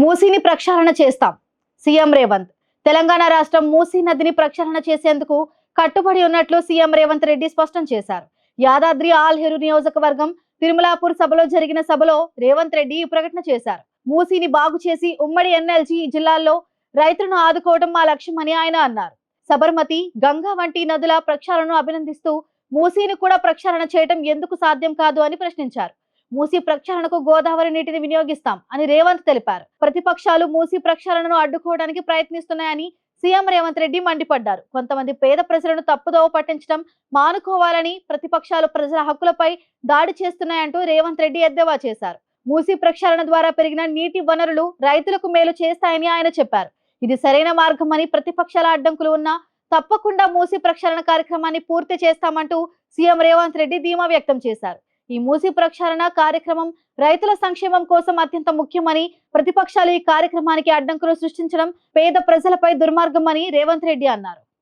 మూసీని ప్రక్షాళన చేస్తాం. సీఎం రేవంత్. తెలంగాణ రాష్ట్రం మూసీ నదిని ప్రక్షాళన చేసేందుకు కట్టుబడి ఉన్నట్లు సీఎం రేవంత్ రెడ్డి స్పష్టం చేశారు. యాదాద్రి ఆల్హెరు నియోజకవర్గం తిరుమలాపూర్ సభలో జరిగిన సభలో రేవంత్ రెడ్డి ఈ ప్రకటన చేశారు. మూసీని బాగు చేసి ఉమ్మడి ఎన్ఎల్జీ జిల్లాల్లో రైతులను ఆదుకోవడం మా లక్ష్యమని ఆయన అన్నారు. సబర్మతి గంగా వంటి నదుల ప్రక్షాళనను అభినందిస్తూ మూసీని కూడా ప్రక్షాళన చేయడం ఎందుకు సాధ్యం కాదు అని ప్రశ్నించారు. మూసీ ప్రక్షాళనకు గోదావరి నీటిని వినియోగిస్తాం అని రేవంత్ తెలిపారు. ప్రతిపక్షాలు మూసీ ప్రక్షాళనను అడ్డుకోవడానికి ప్రయత్నిస్తున్నాయని సీఎం రేవంత్ రెడ్డి మండిపడ్డారు. కొంతమంది పేద ప్రజలను తప్పుదోవ పట్టించడం మానుకోవాలని ప్రతిపక్షాలు ప్రజల హక్కులపై దాడి చేస్తున్నాయంటూ రేవంత్ రెడ్డి ఎద్దేవా చేశారు. మూసీ ప్రక్షాళన ద్వారా పెరిగిన నీటి వనరులు రైతులకు మేలు చేస్తాయని ఆయన చెప్పారు. ఇది సరైన మార్గమని ప్రతిపక్షాల అడ్డంకులు ఉన్నా తప్పకుండా మూసీ ప్రక్షాళన కార్యక్రమాన్ని పూర్తి చేస్తామంటూ సీఎం రేవంత్ రెడ్డి ధీమా వ్యక్తం చేశారు. ఈ మూసీ ప్రక్షాళన కార్యక్రమం రైతుల సంక్షేమం కోసం అత్యంత ముఖ్యమని ప్రతిపక్షాలు ఈ కార్యక్రమానికి అడ్డంకులు సృష్టించడం పేద ప్రజలపై దుర్మార్గమని రేవంత్ రెడ్డి అన్నారు.